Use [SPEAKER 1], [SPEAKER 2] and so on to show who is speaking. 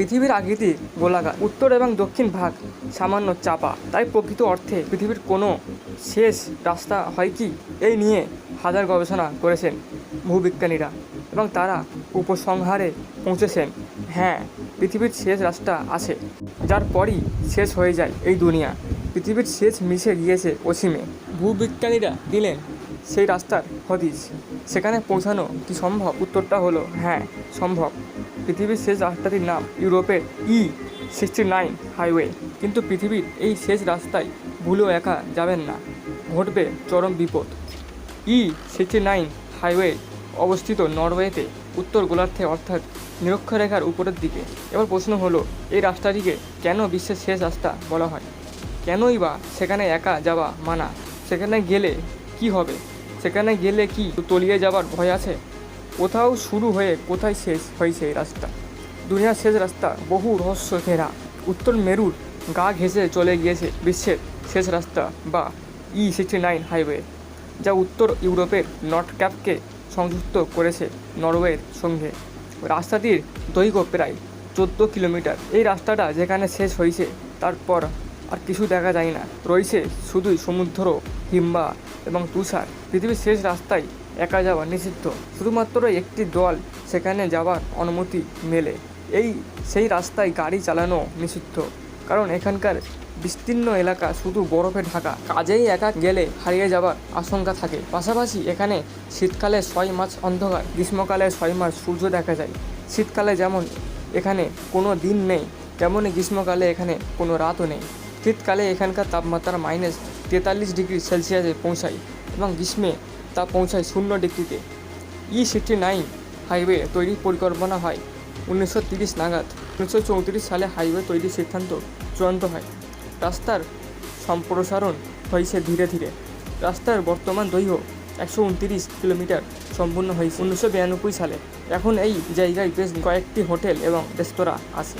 [SPEAKER 1] পৃথিবীর আকৃতি গোলাকার। উত্তর এবং দক্ষিণ ভাগ সামান্য চাপা। তাই প্রকৃত অর্থে পৃথিবীর কোনো শেষ রাস্তা হয় কি? এই নিয়ে হাজার গবেষণা করেছেন ভূবিজ্ঞানীরা এবং তারা উপসংহারে পৌঁছেছেন হ্যাঁ পৃথিবীর শেষ রাস্তা আছে, যার পরই শেষ হয়ে যায় এই দুনিয়া। পৃথিবীর শেষ মিশে গিয়েছে অসীমে ভূবিজ্ঞানীরা দিলেন সেই রাস্তার হদিস সেখানে পৌঁছানো কি সম্ভব? উত্তরটা হলো হ্যাঁ সম্ভব। পৃথিবীর শেষ রাস্তাটির নাম ইউরোপের ই সিক্সটি নাইন হাইওয়ে। কিন্তু পৃথিবীর এই শেষ রাস্তায় ভুলেও একা যাবেন না। ঘটবে চরম বিপদ। ই সিক্সটি নাইন হাইওয়ে অবস্থিত নরওয়েতে উত্তর গোলার্ধে, অর্থাৎ নিরক্ষরেখার উপরের দিকে। এবার প্রশ্ন হলো, এই রাস্তাটিকে কেন বিশ্বের শেষ রাস্তা বলা হয়? কেনই বা সেখানে একা যাওয়া মানা? সেখানে গেলে কি হবে? সেখানে গেলে কি তলিয়ে যাবার ভয় আছে? কোথাও শুরু হয়ে কোথায় শেষ হয়েছে এই রাস্তা? দুনিয়ার শেষ রাস্তা বহু রহস্য ঘেরা উত্তর মেরুর গা ঘেঁষে চলে গিয়েছে বিশ্বের শেষ রাস্তা বা ই সিক্সটি নাইন হাইওয়ে যা উত্তর ইউরোপের নর্থ ক্যাপকে সংযুক্ত করেছে নরওয়ের সঙ্গে। রাস্তাটির দৈর্ঘ্য প্রায় চোদ্দ কিলোমিটার। এই রাস্তাটা যেখানে শেষ হয়েছে, তারপর আর কিছু দেখা যায় না। রয়েছে শুধুই সমুদ্র হিম্বা এবং তুষার, পৃথিবীর শেষ রাস্তায় একা যাওয়া নিষিদ্ধ। শুধুমাত্র একটি দল, সেখানে যাওয়ার অনুমতি মেলে। এই, সেই রাস্তায় গাড়ি চালানো নিষিদ্ধ। কারণ এখানকার বিস্তীর্ণ এলাকা শুধু বরফে ঢাকা। কাজেই একা গেলে হারিয়ে যাবার আশঙ্কা থাকে। পাশাপাশি এখানে শীতকালে ছয় মাস অন্ধকার, গ্রীষ্মকালে ছয় মাস সূর্য দেখা যায়। শীতকালে যেমন এখানে কোনো দিন নেই তেমনই গ্রীষ্মকালে এখানে কোনো রাতও নেই। শীতকালে এখানকার তাপমাত্রা মাইনাস তেতাল্লিশ ডিগ্রি সেলসিয়াসে পৌঁছায় এবং গ্রীষ্মে তা পৌঁছায় শূন্য ডিগ্রিতে। ই সিক্সটি নাইন হাইওয়ে তৈরির পরিকল্পনা হয়। উনিশশো তিরিশ নাগাদ উনিশশো চৌত্রিশ সালে হাইওয়ে তৈরির সিদ্ধান্ত চূড়ান্ত হয়। রাস্তার সম্প্রসারণ হয়েছে ধীরে ধীরে। রাস্তার বর্তমান দৈর্ঘ্য একশো উনতিরিশ কিলোমিটার সম্পূর্ণ হয়েছে। উনিশশো বিরানব্বই সালে এখন এই জায়গায় বেশ কয়েকটি হোটেল এবং রেস্তোরাঁ আছে।